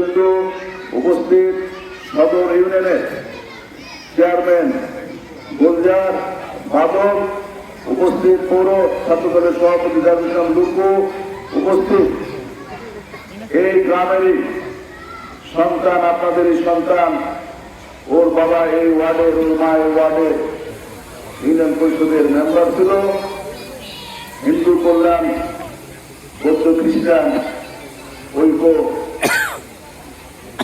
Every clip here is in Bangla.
নেতৃবৃন্দ উপস্থিত সদর ইউনিয়নের চেয়ারম্যান গুলজার মাধব উপস্থিত পৌর ছাত্র দলের সভাপতি ইসলাম লুকু উপস্থিত এই গ্রামেরই সন্তান, আপনাদেরই সন্তান, ওর বাবা এই ওয়ার্ডের ওর মা এই ওয়ার্ডের ইউনিয়ন পরিষদের মেম্বার ছিল। হিন্দু কল্যাণ, বৌদ্ধ খ্রিস্টান, ঐক্য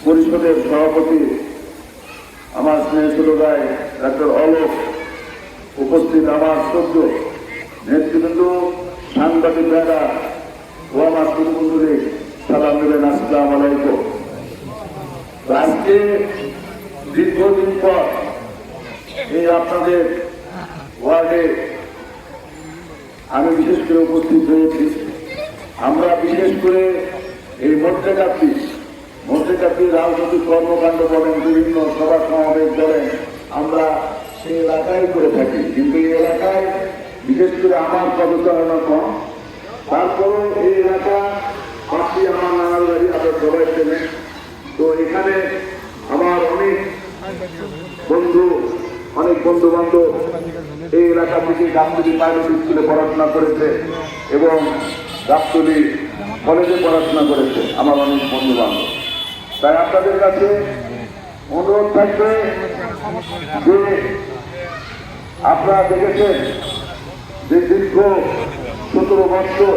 পরিষদের সভাপতি, আমার স্নেহ ছিল রায় ডাক্তার অলোক উপস্থিত আমার সদ্য নেতৃবৃন্দ, সাংবাদিক ভাইরা, ও আমার সুরবন্ধুরে সালাম দেবেন আসসালাম আলাইকুম। আজকে দীর্ঘদিন পর এই আপনাদের ওয়ার্ডে আমি বিশেষ করে উপস্থিত হয়েছি। আমরা বিশেষ করে এই মধ্যেকাত্রী মধ্যেকাত্রী রাজনৈতিক কর্মকাণ্ড বলেন বিভিন্ন সভা সমাবেশ বলেন আমরা সেই এলাকায় করে থাকি। কিন্তু এই এলাকায়, বিশেষ করে আমার পদচারণা কম। তারপরও এই এলাকা পাশে আমার নানার বাড়ি সবাই চেনেন তো এখানে আমার অনেক বন্ধু অনেক বন্ধু বান্ধব এই এলাকা থেকে গাবতলি প্রাইভেট স্কুলে পড়াশোনা করেছে এবং গাবতলি কলেজে পড়াশোনা করেছে। আমার অনেক বন্ধু বান্ধব তাই আপনাদের কাছে অনুরোধ থাকবে যে আপনারা দেখেছেন যে দীর্ঘ সতেরো বছর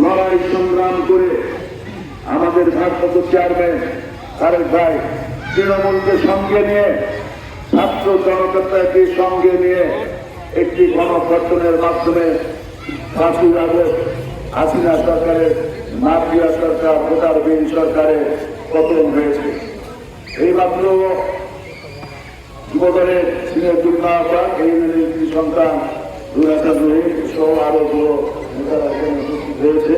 লড়াই সংগ্রাম করে আমাদের ভারপ্রাপ্ত চেয়ারম্যান তারেক ভাই তৃণমূলকে সঙ্গে নিয়ে, ছাত্র জনতাকে সঙ্গে নিয়ে একটি গণগঠনের মাধ্যমে পাঁচই আগস্ট হাসিনা সরকারের নাপিয়া সরকার ভোটার বিন সরকারের পতন হয়েছে। এইমাত্র যুবদলের সিনিয়র দুর্নাবাগ এই নেত্রী সন্তান দুই হাজার রহিম সহ আরও বড় নেতারা উপস্থিত হয়েছে।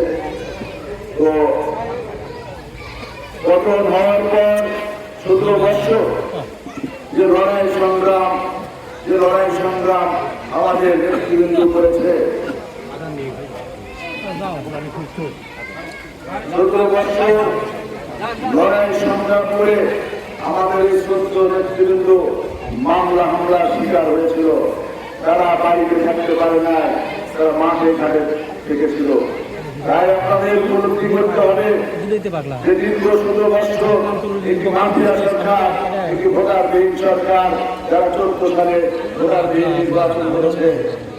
তো পতন হওয়ার পর সতেরো বছর যে লড়াই সংগ্রাম, যে লড়াই সংগ্রাম আমাদের নেতৃবৃন্দ করেছে। চোদ্দ সালে ভোটার নির্বাচন করেছে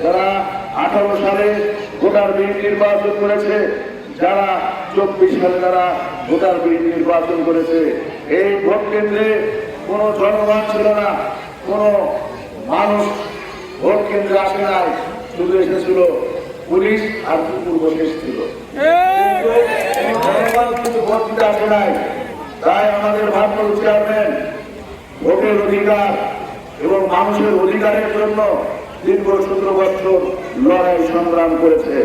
যারা আঠারো সালে ভোটার বিহীন নির্বাচন করেছে যারা চব্বিশ সালে তারা ভোটার বিহীন নির্বাচন করেছে। এই ভোট কেন্দ্রে কোনো জনগণ ছিল না, কোনো মানুষ ভোট কেন্দ্রে আসে নাই, শুধু এসেছিল পুলিশ আর কুকুর বসে ছিল। ভোট দিতে আসে নাই। তাই আমাদের ভারপ্রাপ্ত চেয়ারম্যান ভোটের অধিকার এবং মানুষের অধিকারের জন্য দীর্ঘ সতেরো বছর লড়াই সংগ্রাম করেছে।